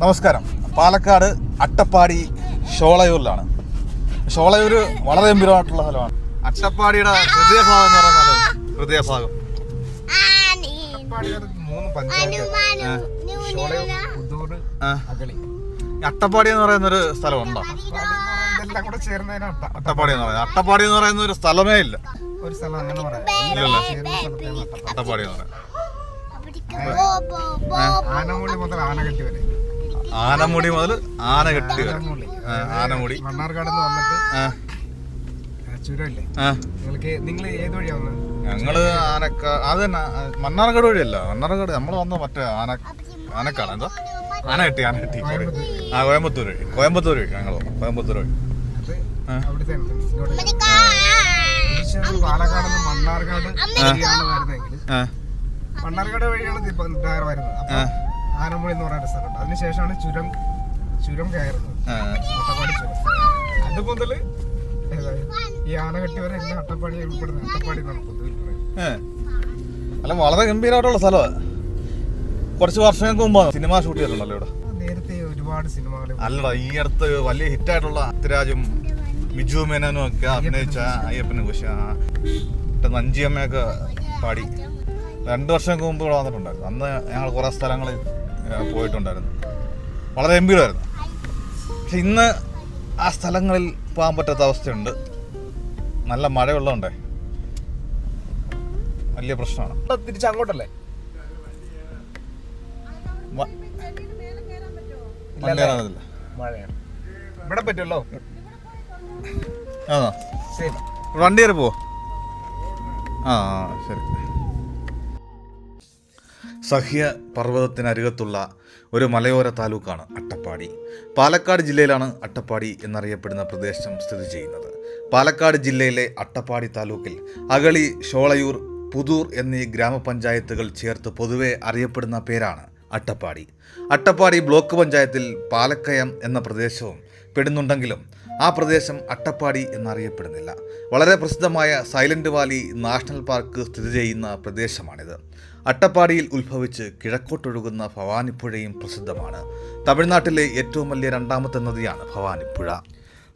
നമസ്കാരം. പാലക്കാട് അട്ടപ്പാടി ഷോളയൂരിലാണ്. ഷോളയൂര് വളരെ ഗംഭീരമായിട്ടുള്ള സ്ഥലമാണ്. അട്ടപ്പാടിയുടെ ഹൃദയഭാഗം എന്ന് പറയുന്ന സ്ഥലം ഹൃദയഭാഗം. അട്ടപ്പാടിയുടെ മൂന്ന് പഞ്ചായത്ത് ഷോളയൂർ അട്ടപ്പാടി എന്ന് പറയുന്ന ഒരു സ്ഥലമുണ്ടോ? അട്ടപ്പാടി എന്ന് പറയുന്നത് അട്ടപ്പാടി എന്ന് പറയുന്നത്. അട്ടപ്പാടി എന്ന് പറയുന്ന ഒരു സ്ഥലമേ ഇല്ല. ഒരു സ്ഥലം അങ്ങനെ പറയാം. അട്ടപ്പാടി എന്ന് പറയാം ആനമുളി മുതൽ ആനകെട്ടി വരെ. ആനമുടി മുതൽ ആന കെട്ടി ആനമുടി. മണ്ണാർക്കാട് വന്നിട്ട് ആ, ആ, നിങ്ങൾക്ക് നിങ്ങൾ ഏത് വഴിയാ വന്നത് ഞങ്ങൾ ആനക്ക അത് തന്നെ മണ്ണാർക്കാട് വഴിയല്ല. മണ്ണാർക്കാട് നമ്മൾ വന്ന മറ്റേ ആന ആനക്കാണ്. എന്താ? ആന കെട്ടി ആന കെട്ടി. ആ കോയമ്പത്തൂർ വഴി. കോയമ്പത്തൂർ വഴി ഞങ്ങൾ കോയമ്പത്തൂർ വഴി. പാലക്കാട് മണ്ണാർക്കാട് വഴിയാണ് വരുന്നതെങ്കിൽ. ആ. മണ്ണാർക്കാട് വഴിയാണ് വരുന്നത്. ആനമുളി എന്ന് പറയുന്ന സ്ഥലമുണ്ട്. അതിനുശേഷമാണ് ചുരം ചുരം കയറുന്നത്. അട്ടപ്പാടി ചുരം. അത് മുതൽ ഈ ആനകെട്ടി വരെ എല്ലാ അട്ടപ്പാടി ഉൾപ്പെടുന്ന അട്ടപ്പാടി എന്നാണ് പൊതുവിൽ പറയുന്നത്. അല്ല വളരെ ഗംഭീരമായിട്ടുള്ള സ്ഥലമാണ് കുറച്ച് വർഷങ്ങൾക്ക് മുമ്പ് സിനിമ ഷൂട്ട് ചെയ്തിട്ടുണ്ടല്ലോ ഇവിടെ. നേരത്തെ ഒരുപാട് സിനിമകൾ അല്ലടാ ഈ അടുത്ത് വലിയ ഹിറ്റായിട്ടുള്ള പൃഥ്വിരാജും ബിജു മേനോനും ഒക്കെ അഭിനയിച്ച അയ്യപ്പനെ കുശ നഞ്ചിയമ്മയൊക്കെ പാടി. രണ്ട് വർഷങ്ങൾക്ക് മുമ്പ് ഇവിടെ വന്നിട്ടുണ്ടായിരുന്നു. അന്ന് ഞങ്ങൾ കുറേ സ്ഥലങ്ങളിൽ പോയിട്ടുണ്ടായിരുന്നു. വളരെ ഗംഭീരമായിരുന്നു. പക്ഷെ ഇന്ന് ആ സ്ഥലങ്ങളിൽ പോകാൻ പറ്റാത്ത അവസ്ഥയുണ്ട്. നല്ല മഴയുള്ളതുകൊണ്ടേ വലിയ പ്രശ്നമാണ്. തിരിച്ച് അങ്ങോട്ടല്ലേ? വ- ഇല്ലല്ലേ? വണ്ടി ഇവിടെ പറ്റുമല്ലോ കയറി പോവോ? ആ, ശരി. സഹ്യ പർവതത്തിനരികത്തുള്ള ഒരു മലയോര താലൂക്കാണ് അട്ടപ്പാടി. പാലക്കാട് ജില്ലയിലാണ് അട്ടപ്പാടി എന്നറിയപ്പെടുന്ന പ്രദേശം സ്ഥിതി ചെയ്യുന്നത്. പാലക്കാട് ജില്ലയിലെ അട്ടപ്പാടി താലൂക്കിൽ അകളി ഷോളയൂർ പുതൂർ എന്നീ ഗ്രാമപഞ്ചായത്തുകൾ ചേർത്ത് പൊതുവെ അറിയപ്പെടുന്ന പേരാണ് അട്ടപ്പാടി. അട്ടപ്പാടി ബ്ലോക്ക് പഞ്ചായത്തിൽ പാലക്കയം എന്ന പ്രദേശവും പെടുന്നുണ്ടെങ്കിലും ആ പ്രദേശം അട്ടപ്പാടി എന്നറിയപ്പെടുന്നില്ല. വളരെ പ്രസിദ്ധമായ സൈലന്റ് വാലി നാഷണൽ പാർക്ക് സ്ഥിതി ചെയ്യുന്ന പ്രദേശമാണിത്. അട്ടപ്പാടിയിൽ ഉത്ഭവിച്ച് കിഴക്കോട്ടൊഴുകുന്ന ഭവാനിപ്പുഴയും പ്രസിദ്ധമാണ്. തമിഴ്നാട്ടിലെ ഏറ്റവും വലിയ രണ്ടാമത്തെ നദിയാണ് ഭവാനിപ്പുഴ.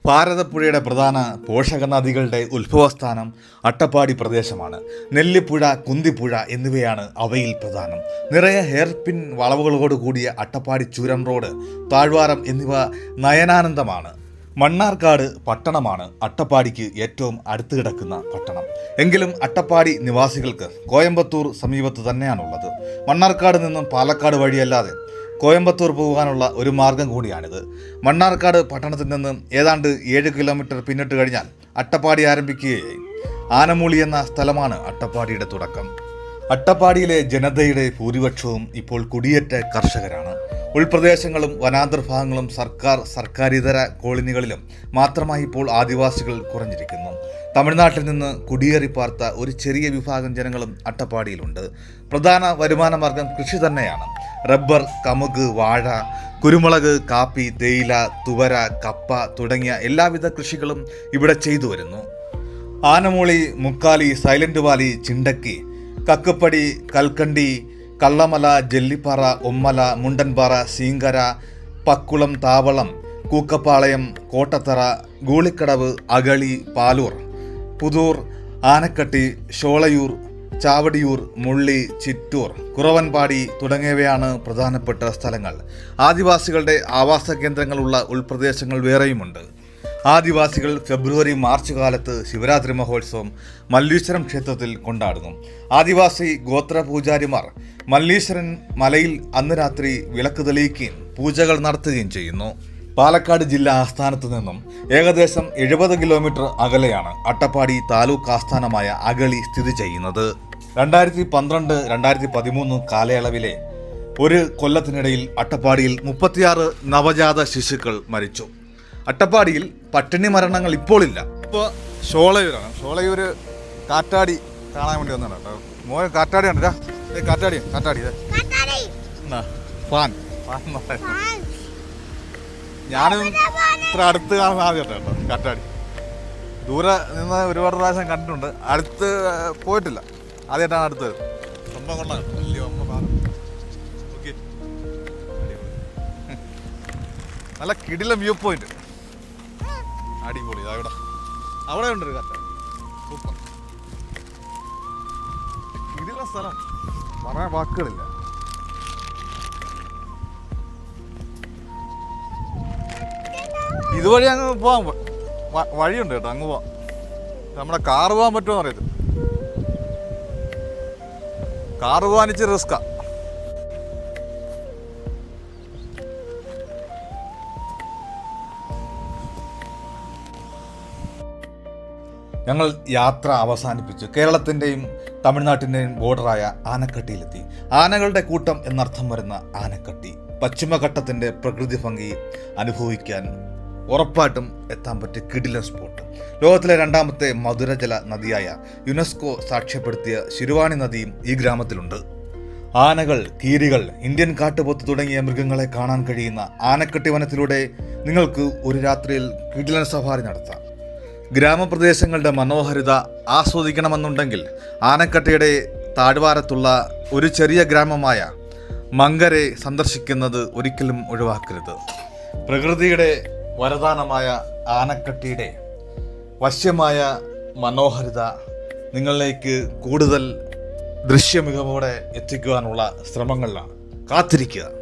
ഭാരതപ്പുഴയുടെ പ്രധാന പോഷക നദികളുടെ ഉത്ഭവസ്ഥാനം അട്ടപ്പാടി പ്രദേശമാണ്. നെല്ലിപ്പുഴ കുന്തിപ്പുഴ എന്നിവയാണ് അവയിൽ പ്രധാനം. നിറയെ ഹെയർപിൻ വളവുകളോട് കൂടിയ അട്ടപ്പാടി ചുരം റോഡ് താഴ്വാരം എന്നിവ നയനാനന്ദമാണ്. മണ്ണാർക്കാട് പട്ടണമാണ് അട്ടപ്പാടിക്ക് ഏറ്റവും അടുത്ത് കിടക്കുന്ന പട്ടണം. എങ്കിലും അട്ടപ്പാടി നിവാസികൾക്ക് കോയമ്പത്തൂർ സമീപത്ത് തന്നെയാണുള്ളത്. മണ്ണാർക്കാട് നിന്നും പാലക്കാട് വഴിയല്ലാതെ കോയമ്പത്തൂർ പോകാനുള്ള ഒരു മാർഗം കൂടിയാണിത്. മണ്ണാർക്കാട് പട്ടണത്തിൽ നിന്ന് ഏതാണ്ട് ഏഴ് കിലോമീറ്റർ പിന്നിട്ട് കഴിഞ്ഞാൽ അട്ടപ്പാടി ആരംഭിക്കുകയായി. ആനമൂളി എന്ന സ്ഥലമാണ് അട്ടപ്പാടിയുടെ തുടക്കം. അട്ടപ്പാടിയിലെ ജനതയുടെ ഭൂരിപക്ഷവും ഇപ്പോൾ കുടിയേറ്റ കർഷകരാണ്. ഉൾപ്രദേശങ്ങളും വനാന്തർഭാഗങ്ങളും സർക്കാർ സർക്കാരിതര കോളനികളിലും മാത്രമായി ഇപ്പോൾ ആദിവാസികൾ കുറഞ്ഞിരിക്കുന്നു. തമിഴ്നാട്ടിൽ നിന്ന് കുടിയേറി പാർത്ത ഒരു ചെറിയ വിഭാഗം ജനങ്ങളും അട്ടപ്പാടിയിലുണ്ട്. പ്രധാന വരുമാന മാർഗം കൃഷി തന്നെയാണ്. റബ്ബർ കമുക് വാഴ കുരുമുളക് കാപ്പി തേയില തുവര കപ്പ തുടങ്ങിയ എല്ലാവിധ കൃഷികളും ഇവിടെ ചെയ്തു വരുന്നു. ആനമൂളി മുക്കാലി സൈലന്റ് വാലി ചിണ്ടക്കി കക്കപ്പടി കൽക്കണ്ടി കള്ളമല ജെല്ലിപ്പാറ ഒമ്മല മുണ്ടൻപാറ സീങ്കര പക്കുളം താവളം കൂക്കപ്പാളയം കോട്ടത്തറ ഗൂളിക്കടവ് അകളി പാലൂർ പുതൂർ ആനക്കട്ടി ഷോളയൂർ ചാവടിയൂർ മുള്ളി ചിറ്റൂർ കുറവൻപാടി തുടങ്ങിയവയാണ് പ്രധാനപ്പെട്ട സ്ഥലങ്ങൾ. ആദിവാസികളുടെ ആവാസ കേന്ദ്രങ്ങളുള്ള ഉൾപ്രദേശങ്ങൾ വേറെയുമുണ്ട്. ആദിവാസികൾ ഫെബ്രുവരി മാർച്ച് കാലത്ത് ശിവരാത്രി മഹോത്സവം മല്ലീശ്വരം ക്ഷേത്രത്തിൽ കൊണ്ടാടുന്നു. ആദിവാസി ഗോത്ര പൂജാരിമാർ മല്ലീശ്വരൻ മലയിൽ അന്ന് രാത്രി വിളക്ക് തെളിയിക്കുകയും പൂജകൾ നടത്തുകയും ചെയ്യുന്നു. പാലക്കാട് ജില്ലാ ആസ്ഥാനത്ത് നിന്നും ഏകദേശം എഴുപത് കിലോമീറ്റർ അകലെയാണ് അട്ടപ്പാടി താലൂക്ക് ആസ്ഥാനമായ അഗളി സ്ഥിതി ചെയ്യുന്നത്. രണ്ടായിരത്തി പന്ത്രണ്ട് രണ്ടായിരത്തി പതിമൂന്ന് കാലയളവിലെ ഒരു കൊല്ലത്തിനിടയിൽ അട്ടപ്പാടിയിൽ മുപ്പത്തിയാറ് നവജാത ശിശുക്കൾ മരിച്ചു. അട്ടപ്പാടിയിൽ പട്ടിണി മരണങ്ങൾ ഇപ്പോൾ ഇല്ല. ഇപ്പോൾ ഷോളയൂരാണ്. ഷോളയൂര് കാറ്റാടി കാണാൻ വേണ്ടി വന്നതാണ് കേട്ടോ. മോൻ കാറ്റാടി ഏ കാറ്റാടി കാറ്റാടി ഫാൻ. ഞാനും ഇത്ര അടുത്ത് കാണുന്ന ആദ്യമായിട്ട് കേട്ടോ കാറ്റാടി. ദൂരെ നിന്ന് ഒരുപാട് പ്രാവശ്യം കണ്ടിട്ടുണ്ട്. അടുത്ത് പോയിട്ടില്ല. ആദ്യമായിട്ടാണ് അടുത്ത് വരുന്നത്. സംഭവം കൊള്ളാം. കേട്ടോ വലിയ അമ്മ സാധനം ഓക്കെ നല്ല കിടിലം വ്യൂ പോയിന്റ് അടിപൊളി. അവിടെ അവിടെ ഉണ്ട് കറ്റ സൂപ്പർ. കിടിലം സ്ഥലം. പറയാൻ വാക്കുകളില്ല. ഇതുവഴി അങ്ങ് പോവാൻ വഴിയുണ്ട് കേട്ടോ അങ്ങ് പോവാം. നമ്മുടെ കാർ പോകാൻ പറ്റുമോ അറിയത്തില്ല. കാർ പോകാൻ ഇച്ചിരി റിസ്ക്കാ ഞങ്ങൾ യാത്ര അവസാനിപ്പിച്ചു. കേരളത്തിന്റെയും തമിഴ്നാട്ടിന്റെയും ബോർഡറായ ആനക്കട്ടിയിലെത്തി. ആനകളുടെ കൂട്ടം എന്നർത്ഥം വരുന്ന ആനക്കട്ടി പശ്ചിമഘട്ടത്തിന്റെ പ്രകൃതി ഭംഗി അനുഭവിക്കാൻ ഉറപ്പായിട്ടും എത്താൻ പറ്റിയ കിടിലൻ സ്പോട്ട് ലോകത്തിലെ രണ്ടാമത്തെ മധുരജല നദിയായ യുനെസ്കോ സാക്ഷ്യപ്പെടുത്തിയ ശിരുവാണി നദിയും ഈ ഗ്രാമത്തിലുണ്ട്. ആനകൾ കീരികൾ ഇന്ത്യൻ കാട്ടുപോത്ത് തുടങ്ങിയ മൃഗങ്ങളെ കാണാൻ കഴിയുന്ന ആനക്കെട്ടി വനത്തിലൂടെ നിങ്ങൾക്ക് ഒരു രാത്രിയിൽ കിടിലൻ സഫാരി നടത്താം. ഗ്രാമപ്രദേശങ്ങളുടെ മനോഹാരിത ആസ്വദിക്കണമെന്നുണ്ടെങ്കിൽ ആനക്കട്ടയുടെ താഴ്വാരത്തുള്ള ഒരു ചെറിയ ഗ്രാമമായ മങ്കരെ സന്ദർശിക്കുന്നത് ഒരിക്കലും ഒഴിവാക്കരുത്. പ്രകൃതിയുടെ വരദാനമായ ആനക്കട്ടിയുടെ വശ്യമായ മനോഹാരിത നിങ്ങളിലേക്ക് കൂടുതൽ ദൃശ്യമികവോടെ എത്തിക്കുവാനുള്ള ശ്രമങ്ങളിലാണ് കാത്തിരിക്കുക.